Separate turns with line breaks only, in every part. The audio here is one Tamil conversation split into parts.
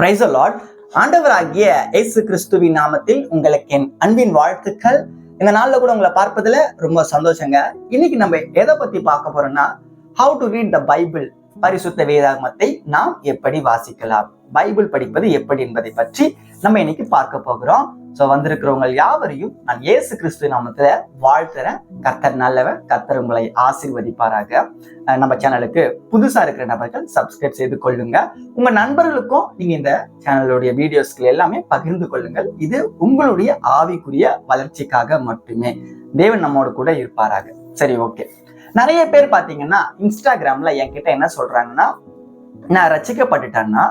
பிரைஸ் லார்ட் ஆண்டவராகிய இயேசு கிறிஸ்துவின் நாமத்தில் உங்களுக்கு என் அன்பின் வாழ்த்துக்கள். இந்த நாள்ல கூட உங்களை பார்ப்பதுல ரொம்ப சந்தோஷங்க. இன்னைக்கு நம்ம எதை பத்தி பார்க்க போறோம்னா how to read the Bible பரிசுத்த வேதாகமத்தை நாம் எப்படி வாசிக்கலாம்? பைபிள் படிப்பது எப்படி என்பதை பற்றி நம்ம இன்னைக்கு பார்க்க போகிறோம். ஸோ வந்திருக்கிறவங்க யாவரையும் நான் இயேசு கிறிஸ்து நாமத்தில் வாழ்த்துறேன். கத்தர் நல்லவன் கத்தர் உங்களை ஆசீர்வதிப்பாராக. நம்ம சேனலுக்கு புதுசாக இருக்கிற நபர்கள் சப்ஸ்கிரைப் செய்து கொள்ளுங்க. உங்கள் நண்பர்களுக்கும் நீங்கள் இந்த சேனலுடைய வீடியோஸ்கள் எல்லாமே பகிர்ந்து கொள்ளுங்கள். இது உங்களுடைய ஆவிக்குரிய வளர்ச்சிக்காக மட்டுமே. தேவன் நம்மோடு கூட இருப்பாராக. சரி ஓகே நிறைய பேர் பார்த்தீங்கன்னா இன்ஸ்டாகிராமில் என்கிட்ட என்ன சொல்றாங்கன்னா நான் ரசிக்கப்பட்டுட்டேன்னா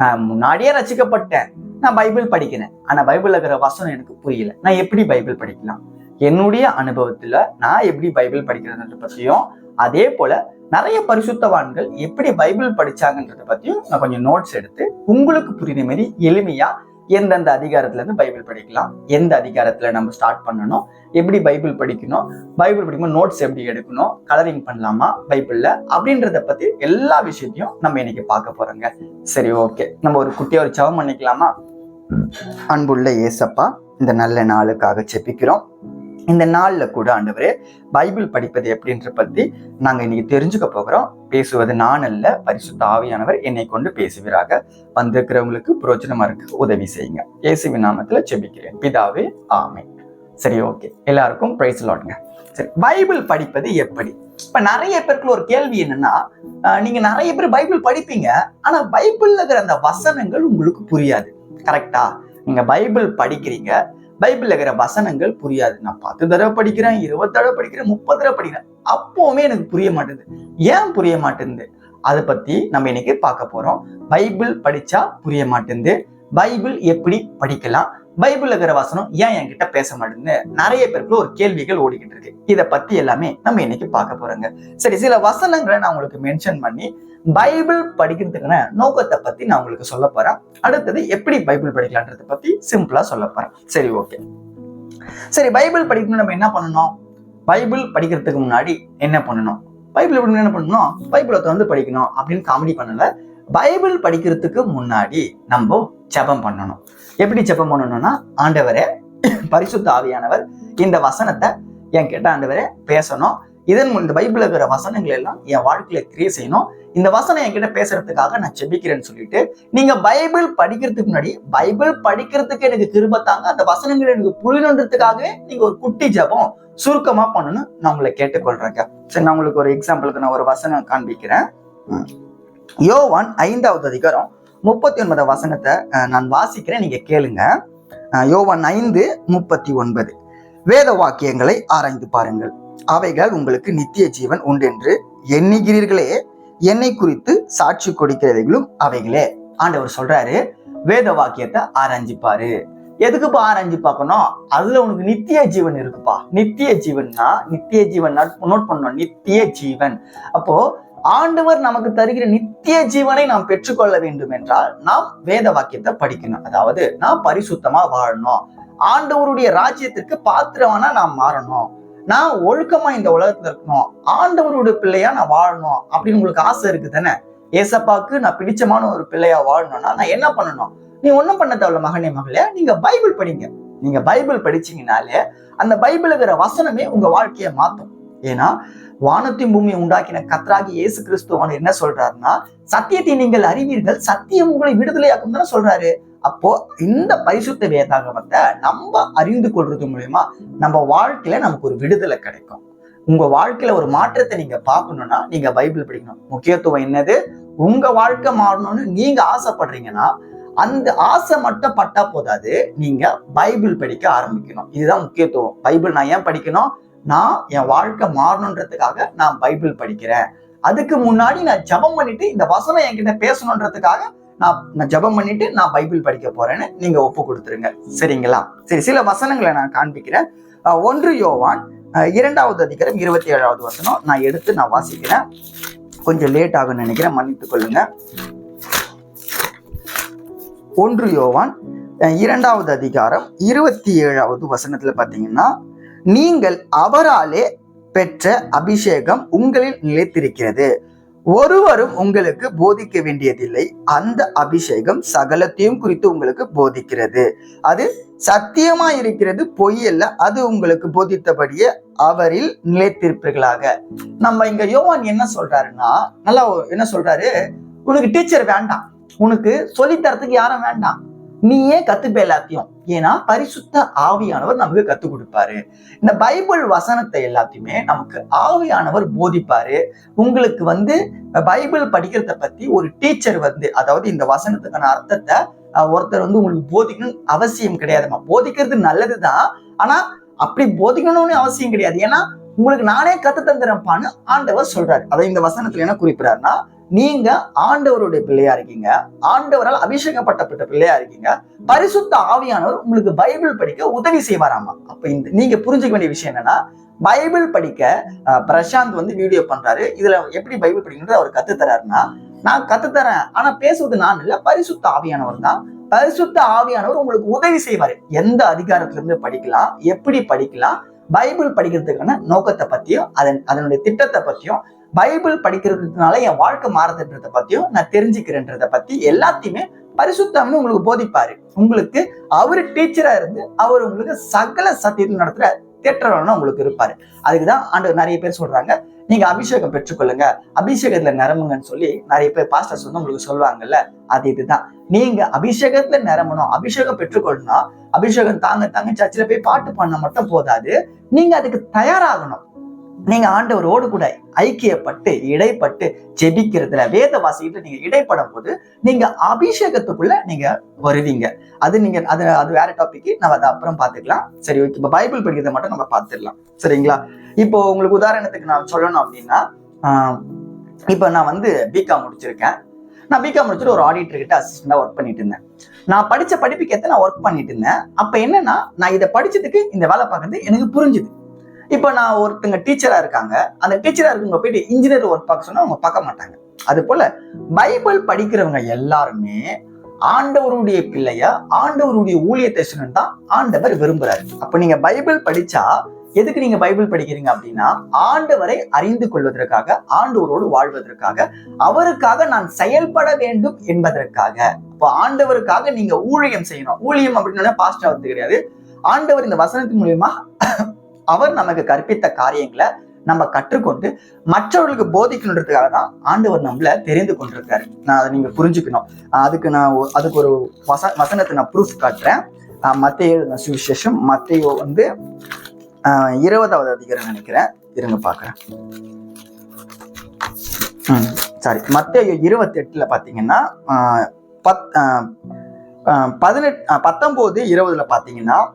நான் முன்னாடியே ரசிக்கப்பட்டேன். நான் பைபிள் படிக்கிறேன். ஆனா பைபிள்ல இருக்கிற வசனம் எனக்கு புரியல. நான் எப்படி பைபிள் படிக்கலாம்? என்னுடைய அனுபவத்துல நான் எப்படி பைபிள் படிக்கிறதுன்றத பத்தியும் அதே போல நிறைய பரிசுத்தவான்கள் எப்படி பைபிள் படிச்சாங்கன்றத பத்தியும் நான் கொஞ்சம் நோட்ஸ் எடுத்து உங்களுக்கு புரியுற மாதிரி எளிமையா எந்தெந்த அதிகாரத்துல இருந்து பைபிள் படிக்கலாம் எந்த அதிகாரத்துல நம்ம ஸ்டார்ட் பண்ணணும் எப்படி பைபிள் படிக்கணும் பைபிள் படிக்கும்போது நோட்ஸ் எப்படி எடுக்கணும் கலரிங் பண்ணலாமா பைபிள்ல அப்படின்றத பத்தி எல்லா விஷயத்தையும் நம்ம இன்னைக்கு பார்க்க போறோங்க. சரி ஓகே நம்ம ஒரு குட்டியா ஒரு சவம் பண்ணிக்கலாமா? அன்புள்ள ஏசப்பா இந்த நல்ல நாளுக்காக செப்பிக்கிறோம் இந்த நாள்ல கூட ஆண்டவரே பைபிள் படிப்பது எப்படின்ற பத்தி நாங்க இன்னைக்கு தெரிஞ்சுக்க போகிறோம். பேசுவது நான் அல்ல பரிசுத்த ஆவியானவர் என்னை கொண்டு பேசுவீராக. வந்திருக்கிறவங்களுக்கு புரோஜனமாக இருக்கு உதவி செய்யுங்க. இயேசுவின் நாமத்துல செபிக்கிறேன். பிதாவே ஆமை சரி ஓகே. எல்லாருக்கும் பிரைஸ் லாட்ங்க சரி பைபிள் படிப்பது எப்படி? இப்ப நிறைய பேருக்குள்ள ஒரு கேள்வி என்னன்னா நீங்கள் நீங்க நிறைய பேர் பைபிள் படிப்பீங்க ஆனா பைபிள்ல இருக்கிற அந்த வசனங்கள் உங்களுக்கு புரியாது. கரெக்டா நீங்க பைபிள் படிக்கிறீங்க. பைபிள்ல இருக்கிற வசனங்கள் புரியாது. நான் பத்து தடவை படிக்கிறேன் இருபது தடவை படிக்கிறேன் முப்பது தடவை படிக்கிறேன். அப்பவுமே எனக்கு புரிய மாட்டேங்குது. ஏன் புரிய மாட்டேங்குது? அதை பத்தி நம்ம இன்னைக்கு பார்க்க போறோம். பைபிள் படிச்சா புரிய மாட்டேங்குது. பைபிள் எப்படி படிக்கலாம்? பைபிள்ல இருக்கிற வசனம் ஏன் என்கிட்ட பேச மாட்டேங்குது நிறைய பேருக்கு ஒரு கேள்விகள் ஓடிக்கிட்டு இருக்கு. இதை பத்தி எல்லாமே நம்ம இன்னைக்கு பார்க்க போறோங்க. சரி சில வசனங்களை நான் உங்களுக்கு மென்ஷன் பண்ணி பைபிள் படிக்கிறதுக்கான நோக்கத்தை பத்தி நான் உங்களுக்கு சொல்ல போறேன். அடுத்தது எப்படி பைபிள் படிக்கலான்றதை பத்தி சிம்பிளா சொல்ல போறேன். சரி ஓகே. சரி பைபிள் படிக்கணும் நம்ம என்ன பண்ணணும்? பைபிள் படிக்கிறதுக்கு முன்னாடி என்ன பண்ணணும்? பைபிள் படிக்கணும் என்ன பண்ணணும்? பைபிளை தொடர்ந்து படிக்கணும் அப்படின்னு காமெடி பண்ணல. பைபிள் படிக்கிறதுக்கு முன்னாடி நம்ம ஜெபம் பண்ணணும். எப்படி ஜெபம் பண்ணணும்னா ஆண்டவரே பரிசுத்த ஆவியானவர் இந்த வசனத்தை என்கிட்ட ஆண்டவரே பேசணும். இதன் முன் இந்த இருக்கிற வசனங்கள் எல்லாம் என் வாழ்க்கையில கிரியை செய்யணும். இந்த வசனம் என்கிட்ட பேசுறதுக்காக நான் செபிக்கிறேன்னு சொல்லிட்டு நீங்க பைபிள் படிக்கிறதுக்கு முன்னாடி பைபிள் படிக்கிறதுக்கு எனக்கு திரும்பத்தாங்க தாங்க அந்த வசனங்கள் எனக்கு புரியணுன்றதுக்காகவே நீங்க ஒரு குட்டி ஜபம் சுருக்கமா பண்ணணும் நான் உங்களை கேட்டுக்கொள்றேங்க. சரி நான் உங்களுக்கு ஒரு எக்ஸாம்பிளுக்கு நான் ஒரு வசனம் காண்பிக்கிறேன். ம். யோவான் ஐந்தாவது அதிகாரம் முப்பத்தி ஒன்பது வசனத்தை நான் வாசிக்கிறேன் நீங்க கேளுங்க. அஹ், யோவான் ஐந்து முப்பத்தி ஒன்பது. வேத வாக்கியங்களை ஆராய்ந்து பாருங்கள். அவைகள் உங்களுக்கு நித்திய ஜீவன் உண்டென்று எண்ணுகிறீர்களே. என்னை குறித்து சாட்சி கொடுக்கிறவைகளும் அவைகளே. ஆண்டவர் சொல்றாரு வேத வாக்கியத்தை ஆராய்ஞ்சிப்பாரு. எதுக்குப்பா ஆராய்ஞ்சு பார்க்கணும்? அதுல உனக்கு நித்திய ஜீவன் இருக்குப்பா. நித்திய ஜீவன்னா நித்திய ஜீவன் நோட் பண்ணணும். நித்திய ஜீவன். அப்போ ஆண்டவர் நமக்கு தருகிற நித்திய ஜீவனை நாம் பெற்றுக்கொள்ள வேண்டும் என்றால் நாம் வேத வாக்கியத்தை படிக்கணும். அதாவது நாம் பரிசுத்தமா வாழணும். ஆண்டவருடைய ராஜ்யத்திற்கு பாத்திரமான நாம் மாறணும். நான் ஒழுக்கமா இந்த உலகத்துல இருக்கணும். ஆண்டவருடைய பிள்ளையா நான் வாழணும் அப்படின்னு உங்களுக்கு ஆசை இருக்கு தானே ஏசப்பாக்கு நான் பிடிச்சமான ஒரு பிள்ளையா வாழணும்னா நான் என்ன பண்ணணும்? நீ ஒண்ணும் பண்ண தேவையில்ல மகனே மகளே. நீங்க பைபிள் படிங்க. நீங்க பைபிள் படிச்சீங்கனாலே அந்த பைபிள் இருக்கிற வசனமே உங்க வாழ்க்கையை மாத்தும். ஏன்னா வானத்தையும் பூமியை உண்டாக்கின கத்ராகி இயேசு கிறிஸ்துவான் என்ன சொல்றாருன்னா சத்தியத்தை நீங்கள் அறிவீர்கள். சத்தியம் உங்களை விடுதலையாக்கும் தானே சொல்றாரு. அப்போ இந்த பரிசுத்த வேதாகமத்தை நம்ம அறிந்து கொள்றது மூலயமா நம்ம வாழ்க்கையில நமக்கு ஒரு விடுதலை கிடைக்கும். உங்க வாழ்க்கையில ஒரு மாற்றத்தை நீங்க பார்க்கணும்னா நீங்க பைபிள் படிக்கணும். முக்கியத்துவம் என்னது? உங்க வாழ்க்கை மாறணும்னு நீங்க ஆசைப்படுறீங்கன்னா அந்த ஆசை மட்டும் பட்டா போதாது. நீங்க பைபிள் படிக்க ஆரம்பிக்கணும். இதுதான் முக்கியத்துவம். பைபிள் நான் ஏன் படிக்கணும்? நான் என் வாழ்க்கை மாறணுன்றதுக்காக நான் பைபிள் படிக்கிறேன். அதுக்கு முன்னாடி நான் ஜெபம் பண்ணிட்டு இந்த வசனம் என்கிட்ட பேசணுன்றதுக்காக நான் நான் ஜெபம் பண்ணிட்டு நான் பைபிள் படிக்க போறேன்னு நீங்க ஒப்பு கொடுத்துருங்க. சரிங்களா? சரி சில வசனங்களை நான் காண்பிக்கிறேன். ஒன்று யோவான் இரண்டாவது அதிகாரம் இருபத்தி ஏழாவது வசனம். நான் எடுத்து நான் வாசிக்கிறேன். கொஞ்சம் லேட் ஆகும்னு நினைக்கிறேன் மன்னித்துக் கொள்ளுங்க. ஒன்று யோவான் இரண்டாவது அதிகாரம் இருபத்தி ஏழாவது வசனத்துல பாத்தீங்கன்னா நீங்கள் அவராலே பெற்ற அபிஷேகம் உங்களில் நிலைத்திருக்கிறது.
ஒருவரும் உங்களுக்கு போதிக்க வேண்டியதில்லை. அந்த அபிஷேகம் சகலத்தையும் குறித்து உங்களுக்கு போதிக்கிறது. அது சத்தியமா இருக்கிறது பொய்யல்ல அது உங்களுக்கு போதித்தபடியே அவரில் நிலைத்திருப்பீர்களாக. நம்ம இங்க யோவான் என்ன சொல்றாருன்னா நல்லா என்ன சொல்றாரு? உனக்கு டீச்சர் வேண்டாம். உனக்கு சொல்லித்தரத்துக்கு யாரும் வேண்டாம். நீயே கத்துப்ப எல்லாத்தையும். ஏன்னா பரிசுத்த ஆவியானவர் நமக்கு கத்துக் கொடுப்பாரு. இந்த பைபிள் வசனத்தை எல்லாத்தையுமே நமக்கு ஆவியானவர் போதிப்பாரு. உங்களுக்கு வந்து பைபிள் படிக்கிறத பத்தி ஒரு டீச்சர் வந்து அதாவது இந்த வசனத்துக்கான அர்த்தத்தை ஒருத்தர் வந்து உங்களுக்கு போதிக்கணும் அவசியம் கிடையாதுமா போதிக்கிறது நல்லதுதான். ஆனா அப்படி போதிக்கணும்னு அவசியம் கிடையாது. ஏன்னா உங்களுக்கு நானே கத்து தந்துறேன்ப்பான்னு ஆண்டவர் சொல்றாரு. அதை இந்த வசனத்துல என்ன குறிப்பிடாருன்னா நீங்க ஆண்டவருடைய பிள்ளையா இருக்கீங்க. ஆண்டவரால் அபிஷேகப்பட்டப்பட்ட பிள்ளையா இருக்கீங்க. பரிசுத்த ஆவியானவர் உங்களுக்கு பைபிள் படிக்க உதவி செய்வாராமா? அப்ப இந்த நீங்க புரிஞ்சுக்க வேண்டிய விஷயம் என்னன்னா பைபிள் படிக்க பிரசாந்த் வந்து வீடியோ பண்றாரு. இதுல எப்படி பைபிள் படிக்கிறது அவர் கத்து தராருன்னா நான் கத்து தரேன். ஆனா பேசுவது நான் இல்ல பரிசுத்த ஆவியானவர் தான். பரிசுத்த ஆவியானவர் உங்களுக்கு உதவி செய்வாரு. எந்த அதிகாரத்துல இருந்து படிக்கலாம் எப்படி படிக்கலாம் பைபிள் படிக்கிறதுக்கான நோக்கத்தை பத்தியும் அதன் அதனுடைய திட்டத்தை பத்தியும் பைபிள் படிக்கிறதுனால என் வாழ்க்கை மாறுதுன்றத பத்தியும் நான் தெரிஞ்சுக்கிறேன்றத பத்தி எல்லாத்தையுமே பரிசுத்தம்னு உங்களுக்கு போதிப்பாரு. உங்களுக்கு அவரு டீச்சரா இருந்து அவர் உங்களுக்கு சகல சத்தியத்தில் நடத்துற தேற்றவனா உங்களுக்கு இருப்பாரு. அதுக்குதான் ஆண்டு நிறைய பேர் சொல்றாங்க நீங்க அபிஷேகம் பெற்றுக்கொள்ளுங்க அபிஷேகத்துல நிரம்புங்கன்னு சொல்லி நிறைய பேர் பாஸ்டர்ஸ் வந்து உங்களுக்கு சொல்லுவாங்கல்ல அது இதுதான். நீங்க அபிஷேகத்துல நிரம்பணும் அபிஷேகம் பெற்றுக்கொள்ளணும் அபிஷேகம் தாங்க தாங்க சர்ச்சில் போய் பாட்டு பண்ண மட்டும் போதாது நீங்க அதுக்கு தயாராகணும். நீங்க ஆண்டவரோடு கூட ஐக்கியப்பட்டு இடைப்பட்டு ஜெபிக்கிறதுல வேத வாசிக்கிட்டு நீங்க இடைப்படும் போது நீங்க அபிஷேகத்துக்குள்ள நீங்க வருவீங்க. அது நீங்க அது அது வேற டாபிக் நம்ம அதை அப்புறம் பார்த்துக்கலாம். சரி ஓகே இப்போ பைபிள் படிக்கிறத மட்டும் நம்ம பார்த்துடலாம். சரிங்களா? இப்போ உங்களுக்கு உதாரணத்துக்கு நான் சொல்லணும் அப்படின்னா இப்போ நான் வந்து பிகாம் முடிச்சிருக்கேன். நான் பிகாம் முடிச்சுட்டு ஒரு ஆடிட்டர் கிட்ட அசிஸ்டண்டா ஒர்க் பண்ணிட்டு இருந்தேன். நான் படிச்ச படிப்புக்கு ஏற்ற நான் ஒர்க் பண்ணிட்டு இருந்தேன். அப்ப என்னன்னா நான் இதை படிச்சதுக்கு இந்த வேலை பார்க்கறது எனக்கு புரிஞ்சுது. இப்போ நான் ஒருத்தங்க டீச்சரா இருக்காங்க. அந்த டீச்சராக இருக்கவங்க போயிட்டு இன்ஜினியர் ஒர்க் பார்க்க சொன்னால் அவங்க பார்க்க மாட்டாங்க. அது போல பைபிள் படிக்கிறவங்க எல்லாருமே ஆண்டவருடைய பிள்ளைய ஆண்டவருடைய ஊழியத்தை செய்யணும் தான் ஆண்டவர் விரும்புறாரு. அப்ப நீங்க பைபிள் படிச்சா எதுக்கு நீங்க பைபிள் படிக்கிறீங்க அப்படின்னா ஆண்டவரை அறிந்து கொள்வதற்காக ஆண்டவரோடு வாழ்வதற்காக அவருக்காக நான் செயல்பட வேண்டும் என்பதற்காக. இப்போ ஆண்டவருக்காக நீங்க ஊழியம் செய்யணும். ஊழியம் அப்படின்னா பாஸ்டா வந்து கிடையாது. ஆண்டவர் இந்த வசனத்தின் மூலியமா அவர் நமக்கு கற்பித்த காரியங்களை நம்ம கற்றுக்கொண்டு மற்றவர்களுக்கு போதிக்கணுன்றதுக்காக தான் ஆண்டவர் நம்மள தெரிந்து கொண்டிருக்காரு. நான் அதை நீங்க புரிஞ்சுக்கணும். அதுக்கு நான் அதுக்கு ஒரு வச வசனத்தை நான் ப்ரூஃப் காட்டுறேன். ஆஹ் சுவிசேஷம். மத்தேயு வந்து ஆஹ் இருபதாவது அதிகாரம் நினைக்கிறேன். இருங்க பார்க்குறேன். சாரி மத்தேயு இருபத்தி எட்டுல பார்த்தீங்கன்னா பத் பதினெட் பத்தொம்போது பத்தொன்பது இருபதுல பார்த்தீங்கன்னா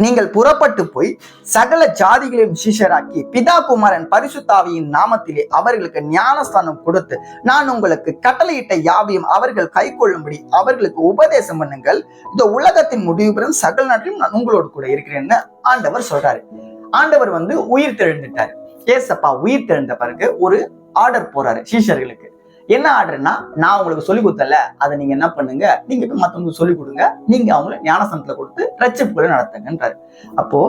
நீங்கள் புறப்பட்டு போய் சகல ஜாதிகளையும் சிஷராக்கி பிதா குமாரன் பரிசுத்தாவியின் நாமத்திலே அவர்களுக்கு ஞானஸ்தானம் கொடுத்து நான் உங்களுக்கு கட்டளையிட்ட யாவையும் அவர்கள் கைக்கொள்ளும்படி அவர்களுக்கு உபதேசம் பண்ணுங்கள். இந்த உலகத்தின் முடிவு பெறும் சகல நாட்டிலும் நான் உங்களோடு கூட இருக்கிறேன்னு ஆண்டவர் சொல்றாரு. ஆண்டவர் வந்து உயிர் தெழுந்துட்டார். ஏசப்பா உயிர் தெழுந்த பிறகு ஒரு ஆர்டர் போறாரு சீஷர்களுக்கு. என்ன ஆர்டர்னா நான் உங்களுக்கு சொல்லி கொடுத்தல அதை நீங்க என்ன பண்ணுங்க நீங்க போய் மத்தவங்களுக்கு சொல்லி கொடுங்க நீங்க அவங்கள ஞானசனத்துல கொடுத்து ரட்சிப்புகளை நடத்துங்கன்றாரு. அப்போ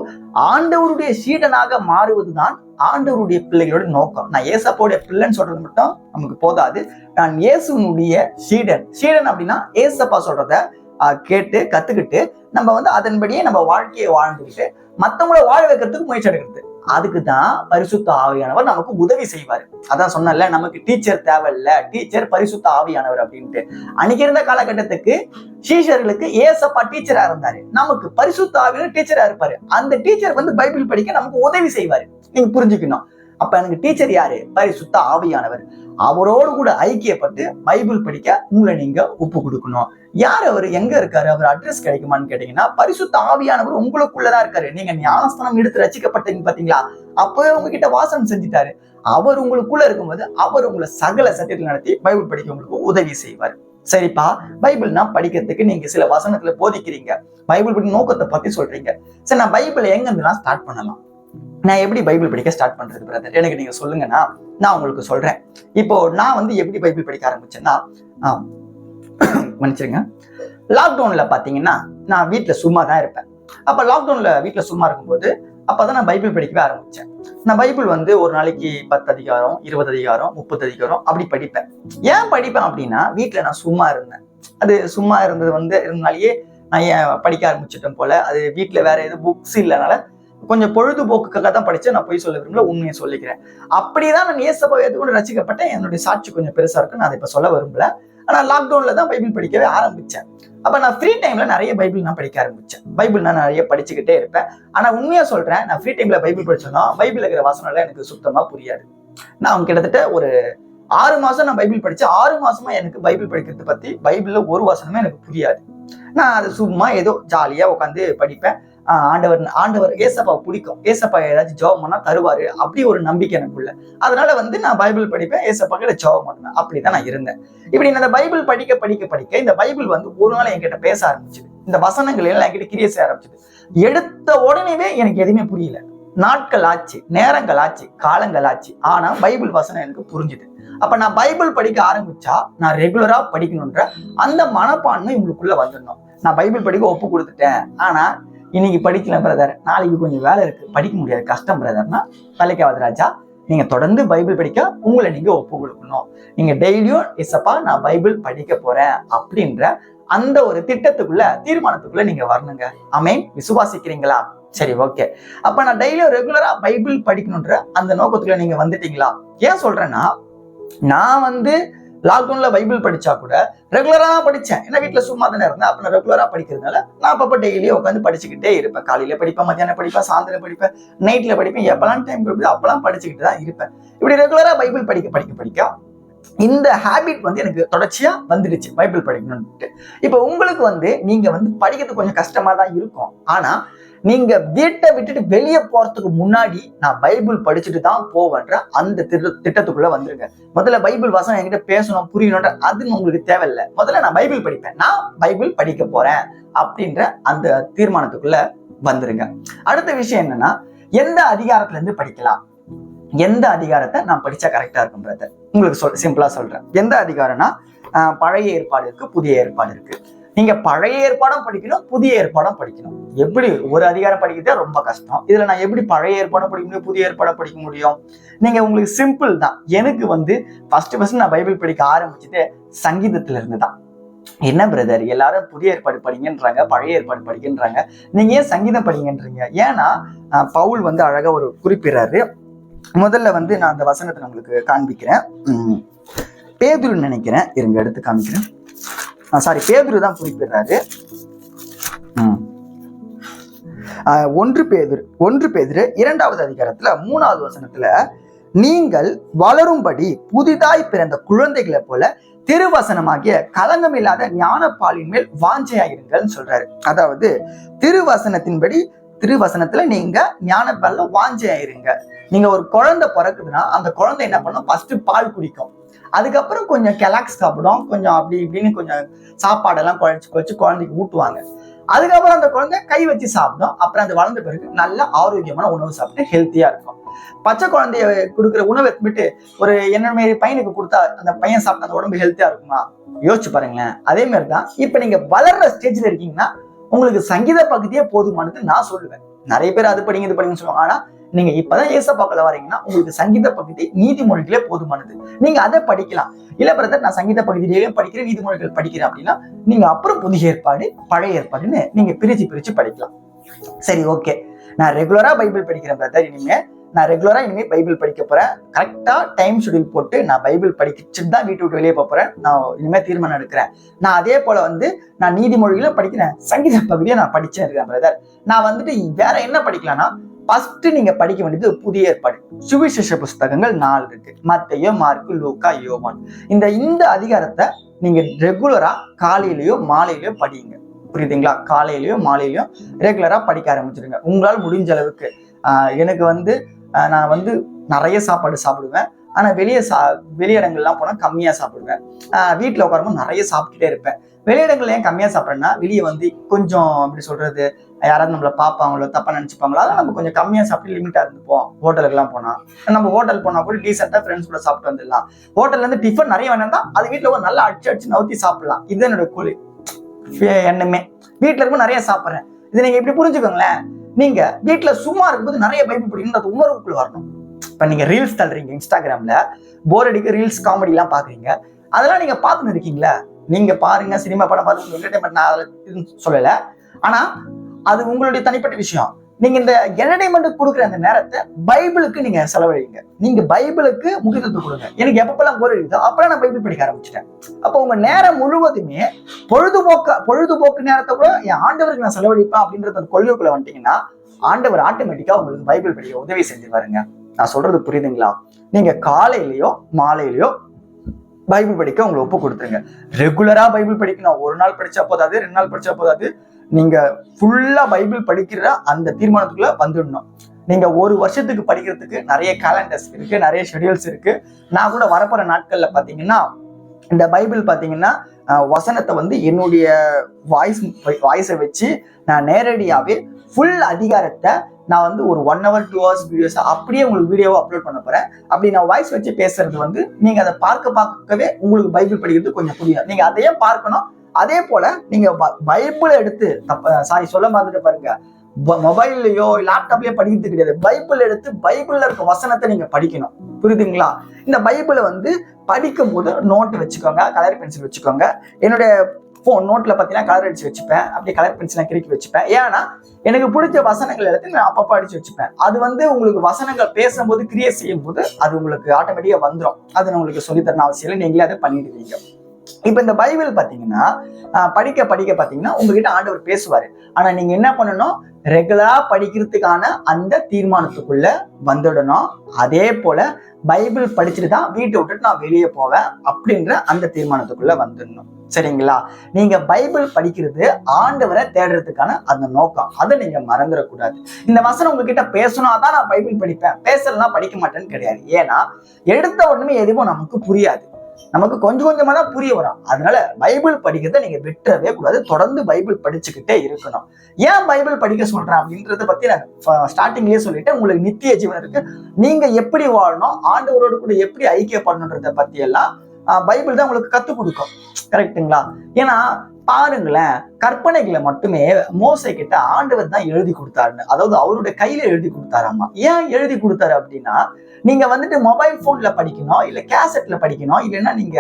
ஆண்டவருடைய சீடனாக மாறுவதுதான் ஆண்டவருடைய பிள்ளைகளோட நோக்கம். நான் ஏசப்போடைய பிள்ளைன்னு சொல்றது மட்டும் நமக்கு போதாது. நான் இயேசுனுடைய சீடன். சீடன் அப்படின்னா ஏசப்பா சொல்றத கேட்டு கத்துக்கிட்டு நம்ம வந்து அதன்படியே நம்ம வாழ்க்கையை வாழ்ந்துக்கிட்டு மத்தவங்கள வாழ வைக்கிறதுக்கு முயற்சி எடுக்கிறது. அதுக்கு தான் பரிசுத்த ஆவியானவர் நமக்கு உதவி செய்வார். அதான் சொன்னல நமக்கு டீச்சர் தேவையில்ல டீச்சர் பரிசுத்த ஆவியானவர் அப்படின்ட்டு. அன்னைக்கு இருந்த காலகட்டத்துக்கு சீஷர்களுக்கு ஏசப்பா டீச்சரா இருந்தாரு. நமக்கு பரிசுத்த ஆவியான டீச்சரா இருப்பாரு. அந்த டீச்சர் வந்து பைபிள் படிக்க நமக்கு உதவி செய்வாரு. நீங்க புரிஞ்சுக்கணும். அப்ப எனக்கு டீச்சர் யாரு? பரிசுத்த ஆவியானவர். அவரோடு கூட ஐக்கியப்பட்டு பைபிள் படிக்க உங்களை நீங்க ஒப்பு கொடுக்கணும். யார் அவர்? எங்க இருக்காரு? அவர் அட்ரஸ் கிடைக்குமான்னு கேட்டீங்கன்னா பரிசுத்த ஆவியானவர் உங்களுக்குள்ளதான் இருக்காரு. நீங்க ஞானஸ்தானம் எடுத்து ரசிக்கப்பட்டீங்க பாத்தீங்களா அப்பவே உங்ககிட்ட வாசனம் செஞ்சுட்டாரு. அவர் உங்களுக்குள்ள இருக்கும்போது அவர் உங்களை சகல சத்தியத்தில் நடத்தி பைபிள் படிக்க உங்களுக்கு உதவி செய்வார். சரிப்பா பைபிள்னா படிக்கிறதுக்கு நீங்க சில வசனத்துல போதிக்கிறீங்க. பைபிள் படி நோக்கத்தை பத்தி சொல்றீங்க. சரி நான் பைபிள் எங்க இருந்துலாம் ஸ்டார்ட் பண்ணலாம்? நான் எப்படி பைபிள் படிக்க ஸ்டார்ட் பண்றது பிரதர் எனக்கு நீங்க சொல்லுங்கன்னா நான் உங்களுக்கு சொல்றேன். இப்போ நான் வந்து எப்படி பைபிள் படிக்க ஆரம்பிச்சேன்னா மன்னிச்சிருங்க. லாக்டவுன்ல பாத்தீங்கன்னா நான் வீட்ல சும்மா தான் இருப்பேன். அப்ப லாக்டவுன்ல வீட்டில் சும்மா இருக்கும்போது
அப்பதான் நான் பைபிள் படிக்கவே ஆரம்பிச்சேன். நான் பைபிள் வந்து ஒரு நாளைக்கு பத்து அதிகாரம் இருபது அதிகாரம் முப்பது அதிகாரம் அப்படி படிப்பேன். ஏன் படிப்பேன் அப்படின்னா வீட்டில் நான் சும்மா இருந்தேன். அது சும்மா இருந்தது வந்து இருந்தனாலேயே நான் ஏன் படிக்க ஆரம்பிச்சிட்டேன் போல அது வீட்டில் வேற எதுவும் புக்ஸ் இல்லைனால கொஞ்சம் பொழுதுபோக்குக்காக தான் படித்தேன் நான் போய் சொல்ல விரும்பல உண்மையை சொல்லிக்கிறேன். அப்படிதான் நான் ஏசப்பா ஏற்றுக்கொண்டு ரசிக்கப்பட்டேன். என்னுடைய சாட்சி கொஞ்சம் பெருசா இருக்கு நான் அதை இப்போ சொல்ல விரும்பல. ஆனா லாக்டவுன்ல தான் பைபிள் படிக்கவே ஆரம்பிச்சேன். அப்ப நான் ஃப்ரீ டைம்ல நிறைய பைபிள் நான் படிக்க ஆரம்பிச்சேன். பைபிள் நான் நிறைய படிச்சுக்கிட்டே இருப்பேன். ஆனா உண்மையா சொல்றேன் நான் ஃப்ரீ டைம்ல பைபிள் படிச்சோம்னா பைபிள் இருக்கிற வசனம்லாம் எனக்கு சுத்தமா புரியாது. நான் கிட்டத்தட்ட ஒரு ஆறு மாசம் நான் பைபிள் படிச்சேன் ஆறு மாசமா எனக்கு பைபிள் படிக்கிறது பத்தி பைபிள்ல ஒரு வசனமே எனக்கு புரியாது. நான் அது சும்மா ஏதோ ஜாலியா உட்காந்து படிப்பேன். ஆண்டவர் ஆண்டவர் ஏசப்பா பிடிக்கும். ஏசப்பா ஏதாச்சும் ஜோபம் பண்ணா தருவாரு. அப்படி ஒரு நம்பிக்கை எனக்குள்ள. அதனால வந்து நான் பைபிள் படிப்பேன் ஏசப்பா கிட்ட ஜோபம் பண்ணுவேன். அப்படிதான் நான் இருந்தேன். இப்படி நான் இந்த பைபிள் படிக்க படிக்க படிக்க இந்த பைபிள் வந்து ஒரு நாள் என்கிட்ட பேச ஆரம்பிச்சது. இந்த வசனங்கள் எல்லாம் என்கிட்ட கிரிய செய்ய ஆரம்பிச்சது. எடுத்த உடனேவே எனக்கு எதுவுமே புரியல. நாட்கள் ஆச்சு நேரங்கள் ஆச்சு காலங்கள் ஆச்சு. ஆனா பைபிள் வசனம் எனக்கு புரிஞ்சுது. அப்ப நான் பைபிள் படிக்க ஆரம்பிச்சா நான் ரெகுலரா படிக்கணுன்ற அந்த மனப்பான்மை உங்களுக்குள்ள வந்துடணும். நான் பைபிள் படிக்க ஒப்பு கொடுத்துட்டேன். ஆனா இன்னைக்கு படிக்கல பிரதர் நாளைக்கு கொஞ்சம் வேலை இருக்கு. படிக்க முடியாது. கஷ்டம் பிரதர்னா தலைக்காவது ராஜா நீங்க தொடர்ந்து பைபிள் படிக்க உங்களை நீங்க ஒப்பு கொடுக்கணும். நீங்க டெய்லியும் இசப்பா நான் பைபிள் படிக்க போறேன் அப்படின்ற அந்த ஒரு திட்டத்துக்குள்ள தீர்மானத்துக்குள்ள நீங்க வரணுங்க. அமேன் விசுவாசிக்கிறீங்களா? சரி ஓகே அப்ப நான் டெய்லியும் ரெகுலரா பைபிள் படிக்கணுன்ற அந்த நோக்கத்துக்குள்ள நீங்க வந்துட்டீங்களா? ஏன் சொல்றேன்னா நான் வந்து லாக்டவுன்ல பைபிள் படிச்சா கூட ரெகுலரா படிச்சேன். ஏன்னா வீட்டுல சும்மா தானே இருந்தேன். அப்ப நான் ரெகுலரா படிக்கிறதுனால நான் அப்பப்ப டெய்லியும் உட்காந்து படிச்சுக்கிட்டே இருப்பேன். காலையில படிப்பேன் மத்தியானம் படிப்பேன் சாயந்தரம் படிப்பேன் நைட்ல படிப்பேன். எப்பெல்லாம் டைம் கொடுப்பது அப்பெல்லாம் படிச்சுக்கிட்டு தான் இருப்பேன். இப்படி ரெகுலரா பைபிள் படிக்க படிக்க படிக்க இந்த ஹேபிட் வந்து எனக்கு தொடர்ச்சியா வந்துடுச்சு. பைபிள் படிக்கணும்ட்டு இப்போ உங்களுக்கு வந்து நீங்க வந்து படிக்கிறது கொஞ்சம் கஷ்டமா தான் இருக்கும். ஆனா நீங்க வீட்டை விட்டுட்டு வெளியே போறதுக்கு முன்னாடி நான் பைபிள் படிச்சுட்டு தான் போவேன்ற அந்த திட்டத்துக்குள்ள வந்துருங்க. முதல்ல பைபிள் வசனம் என்கிட்ட பேசணும் புரியணும்ன்ற அது உங்களுக்கு தேவையில்லை. முதல்ல நான் பைபிள் படிப்பேன். நான் பைபிள் படிக்க போறேன் அப்படின்ற அந்த தீர்மானத்துக்குள்ள வந்துருங்க. அடுத்த விஷயம் என்னன்னா எந்த அதிகாரத்துல இருந்து படிக்கலாம்? எந்த அதிகாரத்தை நான் படிச்சா கரெக்டா இருக்கும் பிரதர் உங்களுக்கு சொல் சிம்பிளா சொல்றேன். எந்த அதிகாரம்னா பழைய ஏற்பாடு இருக்கு புதிய ஏற்பாடு இருக்கு. நீங்க பழைய ஏற்பாடும் படிக்கணும் புதிய ஏற்பாடும் படிக்கணும். எப்படி ஒரு அதிகாரம் படிக்கிறதே ரொம்ப கஷ்டம். இதுல நான் எப்படி பழைய ஏற்பாடும் படிக்க முடியும் புதிய ஏற்பாடும் படிக்க முடியும்? நீங்க உங்களுக்கு சிம்பிள் தான். எனக்கு வந்து ஃபர்ஸ்ட் ஃபர்ஸ்ட் நான் பைபிள் படிக்க ஆரம்பிச்சது சங்கீதத்துல இருந்து தான் என்ன பிரதர் எல்லாரும் புதிய ஏற்பாடு படிங்கன்றாங்க பழைய ஏற்பாடு படிக்கின்றாங்க நீங்க ஏன் சங்கீதம் படிங்கன்றீங்க? ஏன்னா பவுல் வந்து அழகா ஒரு குறிப்பிடுறாரு. முதல்ல வந்து நான் அந்த வசனத்தை உங்களுக்கு காண்பிக்கிறேன். பேதுரு நினைக்கிறேன். இருங்க எடுத்து காமிக்கிறேன். சாரி பேதுரு தான் குறிப்பிடுறாரு ஒன்று பேதுரு ஒன்று பேதுரு இரண்டாவது அதிகாரத்துல மூணாவது வசனத்துல நீங்கள் வளரும்படி புதிதாய் பிறந்த குழந்தைகளை போல திருவசனமாகிய களங்கமில்லாத ஞானப்பாலின் மேல் வாஞ்சையாயிருங்கள்னு சொல்றாரு. அதாவது திருவசனத்தின்படி திருவசனத்துல நீங்க ஞானப்பால்ல வாஞ்சையாயிருங்க. நீங்க ஒரு குழந்தை பிறக்குதுன்னா அந்த குழந்தை என்ன பண்ணும்? ஃபர்ஸ்ட் பால் குடிக்கும். அதுக்கப்புறம் கொஞ்சம் கெலாக்ஸ் சாப்பிடும் கொஞ்சம் அப்படி இப்படின்னு கொஞ்சம் சாப்பாடெல்லாம் குழச்சி குழச்சி குழந்தைக்கு ஊட்டுவாங்க. அதுக்கப்புறம் அந்த குழந்தை கை வச்சு சாப்பிடும். அப்புறம் அது வளர்ந்த பிறகு நல்ல ஆரோக்கியமான உணவு சாப்பிட்டு ஹெல்த்தியா இருக்கும். பச்சை குழந்தைய கொடுக்குற உணவை விட்டு ஒரு என்ன மாரி பையனுக்கு கொடுத்தா அந்த பையன் சாப்பிட்ட அந்த உடம்பு ஹெல்த்தியா இருக்குமா? யோசிச்சு பாருங்களேன். அதே மாதிரி தான் இப்ப நீங்க வளர்ற ஸ்டேஜ்ல இருக்கீங்கன்னா உங்களுக்கு சங்கீத பகுதியே போதுமானது நான் சொல்லுவேன். நிறைய பேர் அது படிங்க இது படிங்கன்னு சொல்லுவாங்க. ஆனா நீங்க இப்பதான் ஏசப்பாக்கல வரீங்கன்னா உங்களுக்கு சங்கீத பகுதி நீதிமொழிகளே போதுமானது. நீங்க அதை படிக்கலாம். இல்ல பிரதர் நான் சங்கீத பகுதியிலேயே படிக்கிறேன் நீதிமொழிகள் படிக்கிறேன் அப்படின்னா நீங்க அப்புறம் புதிய ஏற்பாடு பழைய ஏற்பாடுன்னு நீங்க பிரிச்சு பிரிச்சு படிக்கலாம். சரி ஓகே நான் ரெகுலரா பைபிள் படிக்கிறேன் பிரதர் இனிமே. நான் ரெகுலரா இனிமே பைபிள் படிக்க போறேன். கரெக்டா டைம் ஷெடியூல் போட்டு நான் பைபிள் படிச்சுட்டு தான் வீட்டு விட்டு வெளியே போக போறேன். நான் இனிமே தீர்மானம் எடுக்கிறேன். நான் அதே போல வந்து நான் நீதிமொழியில படிக்கிறேன் சங்கீத பகுதியை நான் படிச்சேன் இருக்கேன் பிரதர் நான் வந்துட்டு வேற என்ன படிக்கலாம்னா ஃபர்ஸ்ட் நீங்க படிக்க வேண்டியது புதிய ஏற்பாடு. சுவிசேஷ புஸ்தகங்கள் நாலு இருக்கு. மத்தையோ மார்க்கு லூக்கா யோவான். இந்த இந்த அதிகாரத்தை நீங்க ரெகுலரா காலையிலயோ மாலையிலயோ படிங்க. புரியுதுங்களா? காலையிலயோ மாலையிலயோ ரெகுலரா படிக்க ஆரம்பிச்சிருங்க. உங்களால் முடிஞ்ச அளவுக்கு. ஆஹ் எனக்கு வந்து ஆஹ் நான் வந்து நிறைய சாப்பாடு சாப்பிடுவேன். ஆனா வெளியே சா வெளியிடங்கள்லாம் போனா கம்மியா சாப்பிடுவேன். ஆஹ் வீட்டுல உட்காரும்போது நிறைய சாப்பிட்டுட்டே இருப்பேன். வெளியிடங்கள்ல ஏன் கம்மியா சாப்பிட்றேன்னா வெளியே வந்து கொஞ்சம் எப்படி சொல்றது யாராவது நம்மளை பார்ப்பாங்களோ தப்பா நினைச்சுப்பாங்களோ அதெல்லாம் நம்ம கொஞ்சம் கம்மியாக சாப்பிட்டு லிமிட்டாக இருந்துப்போம். ஹோட்டலுக்குலாம் போனால் நம்ம ஹோட்டல் போனால் கூட டீசெண்டாக ஃப்ரெண்ட்ஸ் கூட சாப்பிட்டு வந்துடலாம். ஹோட்டல்ல இருந்து டிஃபன் நிறைய வேணும்னா அது வீட்டில் ஒரு நல்லா அடிச்சு அடிச்சு நவுத்தி சாப்பிடலாம். இது என்னோட கூலி. எண்ணமே. வீட்டில் இருக்கும் நிறைய சாப்பிட்றேன். இது நீங்க இப்படி புரிஞ்சுக்கோங்களேன். நீங்க வீட்டில் சும்மா இருக்கும்போது நிறைய பயப்பு படிக்கணும் அந்த உணர்வுக்குள்ள வரணும். இப்போ நீங்க ரீல்ஸ் தள்ளுறீங்க இன்ஸ்டாகிராம்ல போர் அடிக்க ரீல்ஸ் காமெடிலாம் பார்க்குறீங்க பாக்குறீங்க. அதெல்லாம் நீங்க பார்த்துன்னு இருக்கீங்களா. நீங்க பாருங்க சினிமா படம் பார்த்து என்டர்டைன்மெண்ட் நான் அதில் சொல்லலை. ஆனால் ஆனா அது உங்களுடைய தனிப்பட்ட விஷயம். நீங்க இந்த என்டர்டைன்மெண்ட் கொடுக்குற அந்த நேரத்தை பைபிளுக்கு நீங்க செலவழிங்க. நீங்க பைபிளுக்கு முக்கியத்துவம் கொடுங்க. எனக்கு எப்பப்பெல்லாம் போர் இருக்குதோ அப்பெல்லாம் நான் பைபிள் படிக்க ஆரம்பிச்சிட்டேன். அப்போ உங்க நேரம் முழுவதுமே பொழுதுபோக்க பொழுதுபோக்கு நேரத்தை கூட என் ஆண்டவருக்கு நான் செலவழிப்பேன் அப்படின்றத அந்த கொள்கைக்குள்ள வந்துட்டீங்கன்னா ஆண்டவர் ஆட்டோமேட்டிக்கா உங்களுக்கு பைபிள் படிக்க உதவி செஞ்சுருவாருங்க. நான் சொல்றது புரியுதுங்களா? நீங்க காலையிலயோ மாலையிலயோ பைபிள் படிக்க உங்களை ஒப்பு கொடுத்துருங்க. ரெகுலரா பைபிள் படிக்கணும். ஒரு நாள் படிச்சா போதாது ரெண்டு நாள் படிச்சா போதாது. நீங்க ஃபுல்லா பைபிள் படிக்கிற அந்த தீர்மானத்துக்குள்ள வந்துடணும். நீங்க ஒரு வருஷத்துக்கு படிக்கிறதுக்கு நிறைய கேலண்டர்ஸ் இருக்கு நிறைய ஷெடியூல்ஸ் இருக்கு. நான் கூட வரப்போற நாட்கள்ல பாத்தீங்கன்னா இந்த பைபிள் பாத்தீங்கன்னா வசனத்தை வந்து என்னுடைய வாய்ஸ் வாய்ஸை வச்சு நான் நேரடியாகவே ஃபுல் அதிகாரத்தை நான் வந்து ஒரு one hour two hours videos அப்படியே உங்களுக்கு வீடியோவை அப்லோட் பண்ண போறேன். அப்படி நான் வாய்ஸ் வச்சு பேசுறது வந்து நீங்க அதை பார்க்க பார்க்கவே உங்களுக்கு பைபிள் படிக்கிறது கொஞ்சம் புரியும். நீங்க அதையே பார்க்கணும் அதே போல நீங்க ப- பைபிளை எடுத்து சாரி சொல்ல மாதிரி பாருங்க. மொபைல்லையோ லேப்டாப்லயோ படிக்கிறது கிடையாது. பைபிள் எடுத்து பைபிள்ல இருக்க வசனத்தை நீங்க படிக்கணும். புரியுதுங்களா? இந்த பைபிளை வந்து படிக்கும் போது நோட்டு வச்சுக்கோங்க கலர் பென்சில் வச்சுக்கோங்க. என்னுடைய ஃபோன் நோட்டில் பார்த்தீங்கன்னா கலர் அடிச்சு வச்சுப்பேன். அப்படியே கலர் பென்சிலாக கிறுக்கி வச்சுப்பேன். ஏன்னா எனக்கு பிடிச்ச வசனங்கள் எடுத்து நான் அப்பப்போ அடிச்சு வச்சுப்பேன். அது வந்து உங்களுக்கு வசனங்கள் பேசும்போது கிரியேட் செய்யும் போது அது உங்களுக்கு ஆட்டோமேட்டிக்காக வந்துடும் அது நான் உங்களுக்கு சொல்லித்தரணும் அவசியம் இல்லை. நீங்களே அதை பண்ணிடுவீங்க. இப்போ இந்த பைபிள் பார்த்தீங்கன்னா படிக்க படிக்க பார்த்தீங்கன்னா உங்ககிட்ட ஆண்டவர் பேசுவாரு. ஆனால் நீங்கள் என்ன பண்ணணும்? ரெகுலராக படிக்கிறதுக்கான அந்த தீர்மானத்துக்குள்ள வந்துடணும். அதே போல பைபிள் படிச்சுட்டு தான் வீட்டை விட்டுட்டு நான் வெளியே போவேன் அப்படின்ற அந்த தீர்மானத்துக்குள்ள வந்துடணும். சரிங்களா? நீங்க பைபிள் படிக்கிறது ஆண்டவரை தேடுறதுக்கான அந்த நோக்கம். அதை நீங்க மறந்துடக்கூடாது. இந்த வசனம் உங்ககிட்ட பேசணும் தான் நான் பைபிள் படிப்பேன். பேசலாம் படிக்க மாட்டேன்னு கிடையாது. ஏன்னா எடுத்த உடனே எதுவும் நமக்கு புரியாது. நமக்கு கொஞ்சம் கொஞ்சமா தான் புரிய வரும். அதனால பைபிள் படிக்கிறத நீங்க விட்டுறவே கூடாது. தொடர்ந்து பைபிள் படிச்சுக்கிட்டே இருக்கணும். ஏன் பைபிள் படிக்க சொல்றேன் அப்படின்றத பத்தி நான் ஸ்டார்டிங்லயே சொல்லிட்டு உங்களுக்கு நித்திய ஜீவன் இருக்கு. நீங்க எப்படி வாழணும் ஆண்டவரோடு கூட எப்படி ஐக்கியப்படணுன்றத பத்தி எல்லாம் பைபிள் தான் உங்களுக்கு கத்துக் கொடுக்கும். கரெக்ட்டுங்களா ஏன்னா பாருங்களேன் கற்பனைகளை மட்டுமே மோசை கிட்ட ஆண்டவர் தான் எழுதி கொடுத்தாருன்னு. அதாவது அவருடைய கையில எழுதி கொடுத்தாராமா? ஏன் எழுதி கொடுத்தாரு அப்படின்னா நீங்க வந்துட்டு மொபைல் போன்ல படிக்கணும் இல்ல கேசட்ல படிக்கணும் இல்லைன்னா நீங்க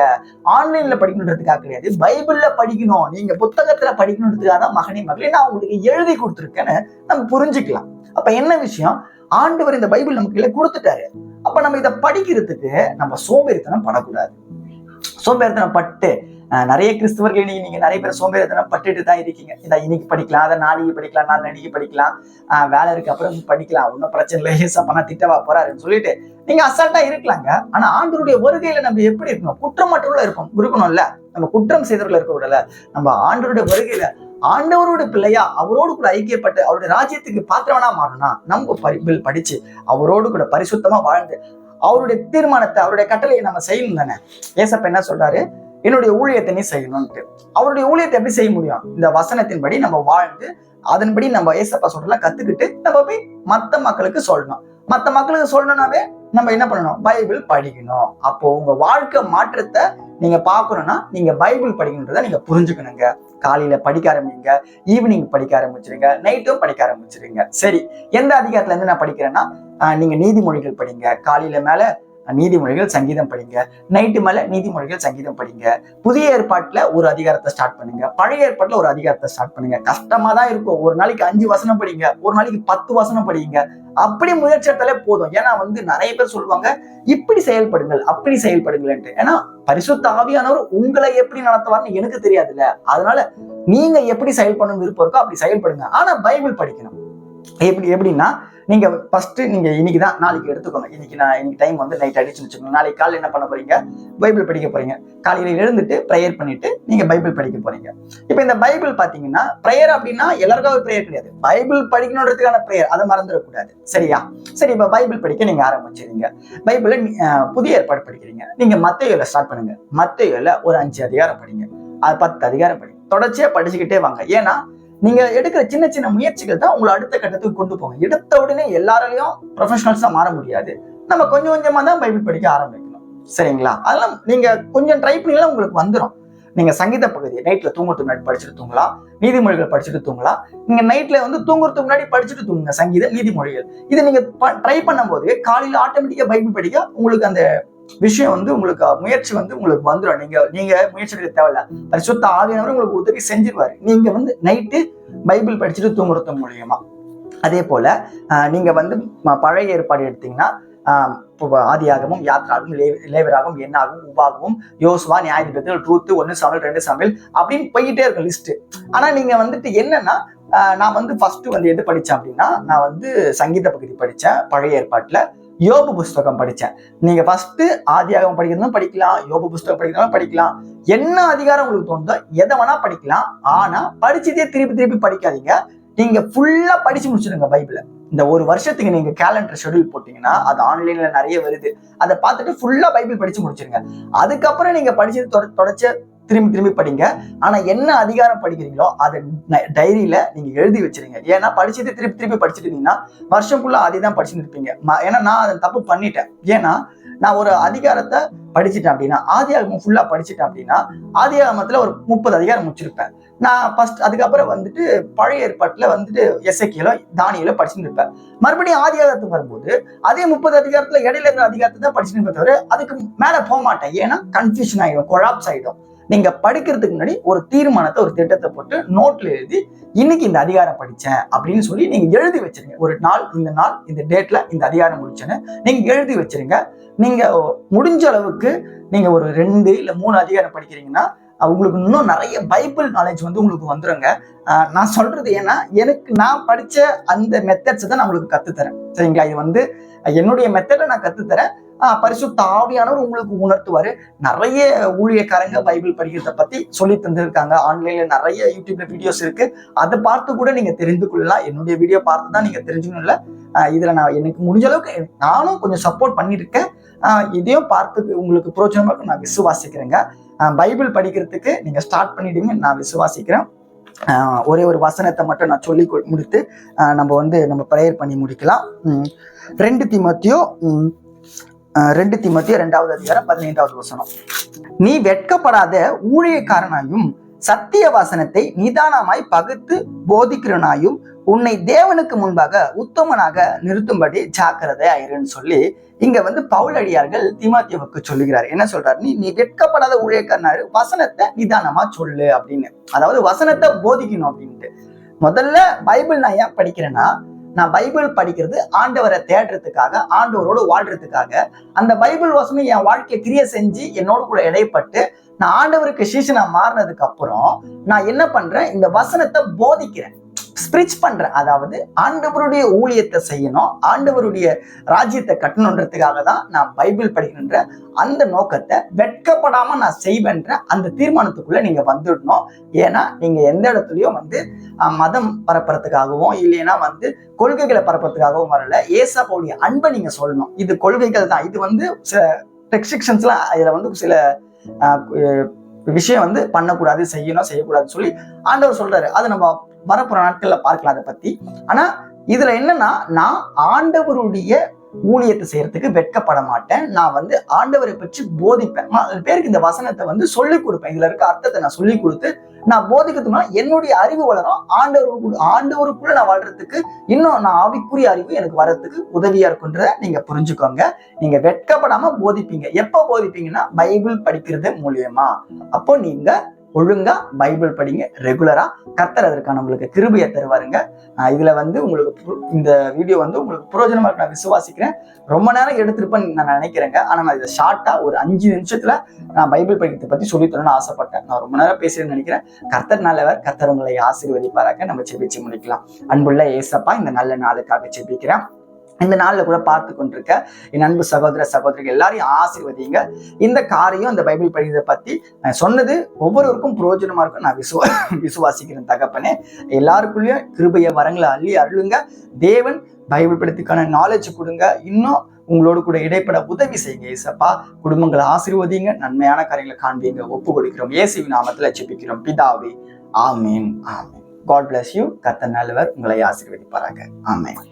ஆன்லைன்ல படிக்கணுன்றதுக்காக கிடையாது. பைபிள்ல படிக்கணும் நீங்க புத்தகத்துல படிக்கணுன்றதுக்காக தான் மகனே மகளே நான் உங்களுக்கு எழுதி கொடுத்துருக்கேன்னு நம்ம புரிஞ்சுக்கலாம். அப்ப என்ன விஷயம்? ஆண்டவர் இந்த பைபிள் நமக்கு இல்லை கொடுத்துட்டாரு. அப்ப நம்ம இதை படிக்கிறதுக்கு நம்ம சோம்பேறித்தனம் பண்ணக்கூடாது சோம்பேறித்தனம் பட்டு நிறைய கிறிஸ்தவர்கள் இன்னைக்கு நீங்க நிறைய பேர் சோம்பேறித்தனம் பட்டுட்டு தான் இருக்கீங்க. இதை இன்னைக்கு படிக்கலாம் அதை நாளைக்கு படிக்கலாம் நாள் நடிகை படிக்கலாம். அஹ், வேலை இருக்கு அப்புறம் படிக்கலாம். ஒன்றும் பிரச்சனை இல்லை. ஏசப்பா திட்டவா போறாருன்னு சொல்லிட்டு நீங்க அசால்ட்டா இருக்கலாங்க. ஆனா ஆண்டருடைய வருகையில நம்ம எப்படி இருக்கணும்? குற்றமற்றவர்களா இருக்கும் இருக்கணும்ல. நம்ம குற்றம் செய்தவர்கள் இருக்க விடல. நம்ம ஆண்டருடைய வருகையில ஆண்டவரோட பிள்ளையா அவரோடு கூட ஐக்கியப்பட்டு அவருடைய ராஜ்யத்துக்கு பாத்திரவனா மாறணும்னா நம்ம பைபிள் படிச்சு அவரோடு கூட பரிசுத்தமா வாழ்ந்து அவருடைய தீர்மானத்தை அவருடைய கட்டளையை நம்ம செய்யணும் தானே? ஏசப்ப என்ன சொல்றாரு? என்னுடைய ஊழியத்தை நீ செய்யணும்ட்டு அவருடைய ஊழியத்தை எப்படி செய்ய முடியும்? இந்த வசனத்தின்படி நம்ம வாழ்ந்து அதன்படி நம்ம ஏசப்பா சொல்றதெல்லாம் கத்துக்கிட்டு நம்ம போய் மத்த மக்களுக்கு சொல்லணும். மத்த மக்களுக்கு சொல்லணும்னாவே நம்ம என்ன பண்ணணும்? பைபிள் படிக்கணும். அப்போ உங்க வாழ்க்கை மாற்றத்தை நீங்க பாக்கணும்னா நீங்க பைபிள் படிக்கணுன்றத நீங்க புரிஞ்சுக்கணுங்க. காலையில படிக்க ஆரம்பிங்க ஈவினிங் படிக்க ஆரம்பிச்சிருங்க நைட்டும் படிக்க ஆரம்பிச்சிருங்க. சரி எந்த அதிகாரத்துல இருந்து நான் படிக்கிறேன்னா நீங்கள் நீங்க நீதிமொழிகள் படிங்க. காலையில மேல நீதிமொழிகள் சங்கீதம் படிங்க. நைட்டு மேல நீதிமொழிகள் சங்கீதம் படிங்க. புதிய ஏற்பாட்டுல ஒரு அதிகாரத்தை ஸ்டார்ட் பண்ணுங்க. பழைய ஏற்பாட்டுல ஒரு அதிகாரத்தை ஸ்டார்ட் பண்ணுங்க. கஷ்டமா தான் இருக்கும். ஒரு நாளைக்கு அஞ்சு வசனம் படிங்க. ஒரு நாளைக்கு பத்து வசனம் படிங்க. அப்படி முயற்சி எடுத்தாலே போதும். ஏன்னா வந்து நிறைய பேர் சொல்லுவாங்க இப்படி செயல்படுங்கள் அப்படி செயல்படுங்கள்ன்ட்டு. ஏன்னா பரிசுத்த ஆவியானவர் உங்களை எப்படி நடத்துவார்னு எனக்கு தெரியாதுல்ல. அதனால நீங்க எப்படி செயல்படணும் விருப்பம் இருக்கோ அப்படி செயல்படுங்க. ஆனா பைபிள் படிக்கணும். எப்படி எப்படின்னா நீங்க ஃபர்ஸ்ட் நீங்க இன்னைக்கு தான் நாளைக்கு எடுத்துக்கோங்க. இன்னைக்கு நான் இன்னைக்கு டைம் வந்து நைட் அடிச்சு வச்சுக்கோங்க. நாளைக்கு காலையில் என்ன பண்ண போறீங்க? பைபிள் படிக்க போறீங்க. காலையில எழுந்துட்டு ப்ரேயர் பண்ணிட்டு நீங்க பைபிள் படிக்க போறீங்க. இப்போ இந்த பைபிள் பாத்தீங்கன்னா ப்ரேயர் அப்படின்னா எல்லாருக்காவது ப்ரேயர் கிடையாது. பைபிள் படிக்கணுன்றதுக்கான ப்ரேயர் அதை மறந்துடக்கூடாது. சரியா? சரி இப்போ பைபிள் படிக்க நீங்க ஆரம்பிச்சிருங்க பைபிள புதிய ஏற்பாடு படிக்கிறீங்க. நீங்க மத்தையில ஸ்டார்ட் பண்ணுங்க. மத்தையில ஒரு அஞ்சு அதிகாரம் படிங்க. அது பத்து அதிகாரம் படிங்க. தொடர்ச்சியா படிச்சுக்கிட்டே வாங்க. ஏன்னா நீங்க எடுக்கிற சின்ன சின்ன முயற்சிகள் தான் உங்களை அடுத்த கட்டத்துக்கு கொண்டு போகும். எடுத்த உடனே எல்லாராலையும் ப்ரொஃபஷனல்ஸா மாற முடியாது. நம்ம கொஞ்சம் கொஞ்சமா தான் பைபிள் படிக்க ஆரம்பிக்கணும். சரிங்களா? அதெல்லாம் நீங்க கொஞ்சம் ட்ரை பண்ணீங்கன்னா உங்களுக்கு வந்துடும் நீங்க சங்கீத பகுதி நைட்ல தூங்குறதுக்கு முன்னாடி படிச்சுட்டு தூங்கலாம். நீதிமொழிகள் படிச்சுட்டு தூங்கலாம். நீங்க நைட்ல வந்து தூங்குறதுக்கு முன்னாடி படிச்சுட்டு தூங்குங்க. சங்கீத நீதிமொழிகள். இதை நீங்க ட்ரை பண்ணும்போது காலையில ஆட்டோமேட்டிக்கா பைபிள் படிக்க உங்களுக்கு அந்த விஷயம் வந்து உங்களுக்கு முயற்சி வந்து உங்களுக்கு வந்துடும் நீங்க நீங்க முயற்சி எடுக்க தேவையில்ல. பரிசுத்த ஆவியானவர் உங்களுக்கு உதவி செஞ்சிருவாரு. நீங்க வந்து நைட்டு பைபிள் படிச்சுட்டு தூங்குறது மூலியமா. அதே போல நீங்க வந்து பழைய ஏற்பாடு எடுத்தீங்கன்னா ஆதியாகவும் இப்போ ஆதியாகமும் யாத்ராகவும் லேவராகவும் என்னாகவும் உபாகவும் யோசுவா நியாயதிபதிகள் ட்ரூத்து ஒன்று சமையல் ரெண்டு சமையல் அப்படின்னு போய்கிட்டே இருக்கும் லிஸ்ட் ஆனா நீங்க வந்துட்டு என்னன்னா ஆஹ், நான் வந்து ஃபர்ஸ்ட் வந்து எது படிச்சேன் அப்படின்னா நான் வந்து சங்கீத பகுதி படிச்சேன் பழைய ஏற்பாட்டுல. யோபு புஸ்தகம் படிச்சேன். நீங்க ஃபர்ஸ்ட் ஆதியாகமம் படிக்கிறதும் படிக்கலாம் யோபு புஸ்தகம் படிக்கிறதும் படிக்கலாம். என்ன அதிகாரம் உங்களுக்கு தோணுதோ எதை வேணா படிக்கலாம். ஆனா படிச்சதே திருப்பி திருப்பி படிக்காதீங்க. நீங்க ஃபுல்லா படிச்சு முடிச்சிடுங்க பைபிளை. இந்த ஒரு வருஷத்துக்கு நீங்க கேலண்டர் ஷெட்யூல் போட்டீங்கன்னா அது ஆன்லைன்ல நிறைய வருது. அதை பார்த்துட்டு ஃபுல்லா பைபிள் படிச்சு முடிச்சிருங்க அதுக்கப்புறம் நீங்க படிச்சது தொட- தொடச்ச திரும்பி திரும்பி படிங்க. ஆனா என்ன அதிகாரம் படிக்கிறீங்களோ அதை டைரியில நீங்க எழுதி வச்சிருங்க. ஏன்னா படிச்சது திருப்பி திருப்பி படிச்சுட்டு இருந்தீங்கன்னா வருஷம் ஃபுல்லா அதே தான் படிச்சுட்டு இருப்பீங்க ஏன்னா நான் அதை தப்பு பண்ணிட்டேன். ஏன்னா நான் ஒரு அதிகாரத்தை படிச்சுட்டேன் அப்படின்னா ஆதியாகமம் ஃபுல்லா படிச்சுட்டேன் அப்படின்னா ஆதியாகமத்துல ஒரு முப்பது அதிகாரம் முடிச்சிருப்பேன். நான் ஃபர்ஸ்ட் அதுக்கப்புறம் வந்துட்டு பழைய ஏற்பாட்டுல வந்துட்டு எஸ்ஐக்கியலோ தானியலோ படிச்சுட்டு இருப்பேன். மறுபடியும் ஆதிகாரத்துக்கு வரும்போது அதே முப்பது அதிகாரத்துல இடையில இருக்கிற அதிகாரத்தை தான் படிச்சுட்டு இருப்பேன் தவிர அதுக்கு மேல போக மாட்டேன். ஏன்னா கன்ஃபியூஷன் ஆயிடும் கொலாப்ஸ் ஆயிடும். நீங்க படிக்கிறதுக்கு முன்னாடி ஒரு தீர்மானத்தை ஒரு திட்டத்தை போட்டு நோட்ல எழுதி இன்னைக்கு இந்த அதிகாரம் படிச்சேன் அப்படின்னு சொல்லி நீங்க எழுதி வச்சிருங்க. ஒரு நாள் இந்த நாள் இந்த டேட்ல இந்த அதிகாரம் முடிச்சேன்னு நீங்க எழுதி வச்சிருங்க. நீங்க முடிஞ்ச அளவுக்கு நீங்க ஒரு ரெண்டு இல்ல மூணு அதிகாரம் படிக்கிறீங்கன்னா உங்களுக்கு இன்னும் நிறைய பைபிள் நாலேஜ் வந்து உங்களுக்கு வந்துருங்க. அஹ் நான் சொல்றது ஏன்னா எனக்கு நான் படிச்ச அந்த மெத்தட்ஸை தான் நான் உங்களுக்கு கத்துத்தரேன். சரிங்களா? இது வந்து என்னுடைய மெத்தடை நான் கத்துத்தரேன். பரிசுத்த ஆவியானவர் உங்களுக்கு உணர்த்துவாரு. நிறைய ஊழியக்காரங்க பைபிள் படிக்கிறத பத்தி சொல்லி தந்திருக்காங்க. ஆன்லைன்ல நிறைய யூடியூப்ல வீடியோஸ் இருக்கு. அதை பார்த்து கூட நீங்க தெரிந்து கொள்ளலாம். என்னுடைய வீடியோ பார்த்து தான் நீங்க தெரிஞ்சுக்கணும் இல்லை? இதுல நான் எனக்கு முடிஞ்ச அளவுக்கு நானும் கொஞ்சம் சப்போர்ட் பண்ணியிருக்கேன். இதையும் பார்த்து உங்களுக்கு பிரோஜனமாக நான் விசுவாசிக்கிறேங்க. பைபிள் படிக்கிறதுக்கு நீங்க ஸ்டார்ட் பண்ணிடுங்க. நான் விசுவாசிக்கிறேன். ஒரே ஒரு வசனத்தை மட்டும் நான் சொல்லி கொ- முடித்து நம்ம வந்து நம்ம ப்ரேயர் பண்ணி முடிக்கலாம். ரெண்டு திமத்தியோ ரெண்டு திமத்திய ரெண்டாவது அதிகாரம் பதினைந்தாவது வசனம். நீ வெட்கப்படாத ஊழியக்காரனாயும் சத்திய வசனத்தை நிதானமாய் பகுத்து போதிக்கிறனாயும் உன்னை தேவனுக்கு முன்பாக உத்தமனாக நிறுத்தும்படி ஜாக்கிரதை ஆயிருன்னு சொல்லி இங்க வந்து பவுலடியார்கள் திமாத்தியவுக்கு சொல்லுகிறார். என்ன சொல்றாரு? நீ நீ வெட்கப்படாத ஊழியக்காரனாரு வசனத்தை நிதானமா சொல்லு அப்படின்னு. அதாவது வசனத்தை போதிக்கணும் அப்படின்ட்டு. முதல்ல பைபிள் நான் ஏன் படிக்கிறேன்னா நான் பைபிள் படிக்கிறது ஆண்டவரை தேடுறதுக்காக ஆண்டவரோடு வாழ்றதுக்காக. அந்த பைபிள் வசனம் என் வாழ்க்கையை கிரியை செஞ்சு என்னோட கூட இடைப்பட்டு நான் ஆண்டவருக்கு சீசனா மாறினதுக்கு அப்புறம் நான் என்ன பண்றேன்? இந்த வசனத்தை போதிக்கிறேன். ஸ்பிரிச் பண்ற அதாவது ஆண்டவருடைய ஊழியத்தை செய்யணும் ஆண்டவருடைய ராஜ்யத்தை கட்டணுன்றதுக்காக தான் நான் பைபிள் படிக்கின்ற அந்த நோக்கத்தை வெட்கப்படாம நான் செய்வேன்ற அந்த தீர்மானத்துக்குள்ள நீங்க வந்துடணும். ஏன்னா நீங்க எந்த இடத்துலயும் வந்து மதம் பரப்புறதுக்காகவும் இல்லைன்னா வந்து கொள்கைகளை பரப்புறதுக்காகவும் வரல. ஏசாப்பாவுடைய அன்பை நீங்க சொல்லணும். இது கொள்கைகள் தான். இது வந்து சில ரெஸ்ட்ரிக்ஷன்ஸ்லாம் இதுல வந்து சில விஷயம் வந்து பண்ணக்கூடாது செய்யணும் செய்யக்கூடாதுன்னு சொல்லி ஆண்டவர் சொல்றாரு. அது நம்ம வரப்போற நாட்கள்ல பார்க்கலாம் அதை பத்தி. ஆனா இதுல என்னன்னா நான் ஆண்டவருடைய ஊழியத்தை செய்யறதுக்கு வெட்கப்பட மாட்டேன். நான் வந்து ஆண்டவரை பற்றி போதிப்பேன். பேருக்கு இந்த வசனத்தை வந்து சொல்லிக் கொடுப்பேன். இதுல இருக்க அர்த்தத்தை நான் சொல்லி கொடுத்து நான் போதிக்கிறதுனா என்னுடைய அறிவு வளரும். ஆண்டவருக்கு ஆண்டவருக்குள்ள நான் வாழ்றதுக்கு இன்னும் நான் ஆவிக்குரிய அறிவு எனக்கு வர்றதுக்கு உதவியா இருக்குன்றத நீங்க புரிஞ்சுக்கோங்க. நீங்க வெட்கப்படாம போதிப்பீங்க. எப்ப போதிப்பீங்கன்னா பைபிள் படிக்கிறது மூலியமா. அப்போ நீங்க ஒழுங்கா பைபிள் படிங்க ரெகுலரா கர்த்தர் அதற்கான உங்களுக்கு கிருபையை தருவாருங்க. ஆஹ் இதுல வந்து உங்களுக்கு இந்த வீடியோ வந்து உங்களுக்கு புரோஜனமா இருக்கு. நான் விசுவாசிக்கிறேன். ரொம்ப நேரம் எடுத்திருப்பேன்னு நான் நினைக்கிறேங்க. ஆனா நான் இதை ஷார்ட்டா ஒரு அஞ்சு நிமிஷத்துல நான் பைபிள் படிக்கிறத பத்தி சொல்லித்தரணும்னு ஆசைப்பட்டேன். நான் ரொம்ப நேரம் பேசுறேன்னு நினைக்கிறேன். கர்த்தர் நல்லவர் கர்த்தர் உங்களை ஆசீர்வதிப்பாராக. நம்ம செபிச்சு முடிக்கலாம். அன்புள்ள ஏசப்பா இந்த நல்ல நாளுக்காக செபிக்கிறேன். இந்த நாளில் கூட பார்த்து கொண்டிருக்க என் அன்பு சகோதர சகோதரிகள் எல்லாரையும் ஆசீர்வதிங்க இந்த காரியம் இந்த பைபிள் படிக்கிறதை பற்றி நான் சொன்னது ஒவ்வொருவருக்கும் பிரயோஜனமா இருக்கும் நான் விசுவா விசுவாசிக்கிறேன் தகப்பனே. எல்லாருக்குள்ளேயும் கிருபைய வரங்களை அள்ளி அருளுங்க. தேவன் பைபிள் படித்துக்கான நாலேஜ் கொடுங்க. இன்னும் உங்களோடு கூட இடைப்பட உதவி செய்யுங்க ஏசப்பா. குடும்பங்களை ஆசீர்வதிங்க. நன்மையான காரியங்களை காண்பீங்க. ஒப்பு கொடுக்கிறோம் ஏசிவி நாமத்தில் ஜெபிக்கிறோம். பிதாவே ஆமீன் ஆமீன். காட் பிளஸ் யூ கத்த நல்லவர். உங்களை ஆசீர்வதிப்பாராங்க ஆமேன்.